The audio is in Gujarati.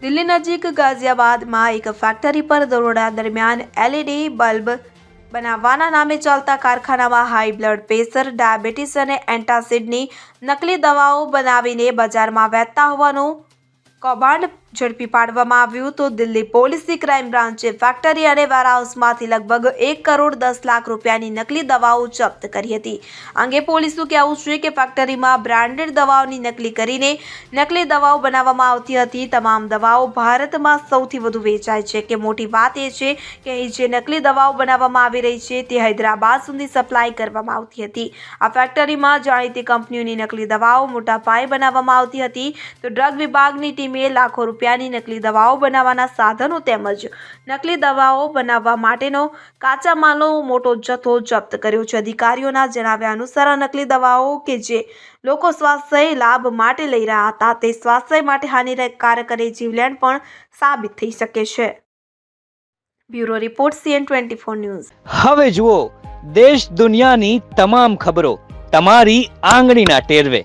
દિલ્હી નજીક ગાઝિયાબાદમાં એક ફેક્ટરી પર દરોડા દરમિયાન એલઈડી બલ્બ બનાવવાના નામે ચાલતા કારખાનામાં હાઈ બ્લડ પ્રેશર ડાયાબિટીસ અને એન્ટાસિડની નકલી દવાઓ બનાવીને બજારમાં વહેતા હોવાનું કૌભાંડ ઝડપી પાડવામાં આવ્યું તો દિલ્હી પોલીસની ક્રાઇમ બ્રાન્ચે ફેક્ટરી અને વેરહાઉસમાંથી લગભગ એક કરોડ દસ લાખ રૂપિયાની નકલી દવાઓ જપ્ત કરી હતી. અંગે પોલીસનું કહેવું છે કે ફેક્ટરીમાં બ્રાન્ડેડ દવાઓની નકલી કરીને નકલી દવાઓ બનાવવામાં આવતી હતી. તમામ દવાઓ ભારતમાં સૌથી વધુ વેચાય છે. કે મોટી વાત એ છે કે અહીં જે નકલી દવાઓ બનાવવામાં આવી રહી છે તે હૈદરાબાદ સુધી સપ્લાય કરવામાં આવતી હતી. આ ફેક્ટરીમાં જાણીતી કંપનીઓની નકલી દવાઓ મોટા પાયે બનાવવામાં આવતી હતી. તો ડ્રગ વિભાગની ટીમે લાખો રૂપિયાની નકલી દવાઓ બનાવવાના સાધનો તેમજ નકલી દવાઓ બનાવવા માટેનો કાચા માલનો મોટો જથ્થો જપ્ત કર્યો છે. અધિકારીઓના જણાવ્યા અનુસાર નકલી દવાઓ કે જે લોકો સ્વાસ્થ્ય લાભ માટે લઈ રહ્યા હતા, તે સ્વાસ્થ્ય માટે હાનિકારક અને જીવલેણ પણ સાબિત થઈ શકે છે. Bureau report, CN twenty four news. હવે જુઓ, દેશ દુનિયાની તમામ ખબરો તમારી આંગળીના ટેરવે.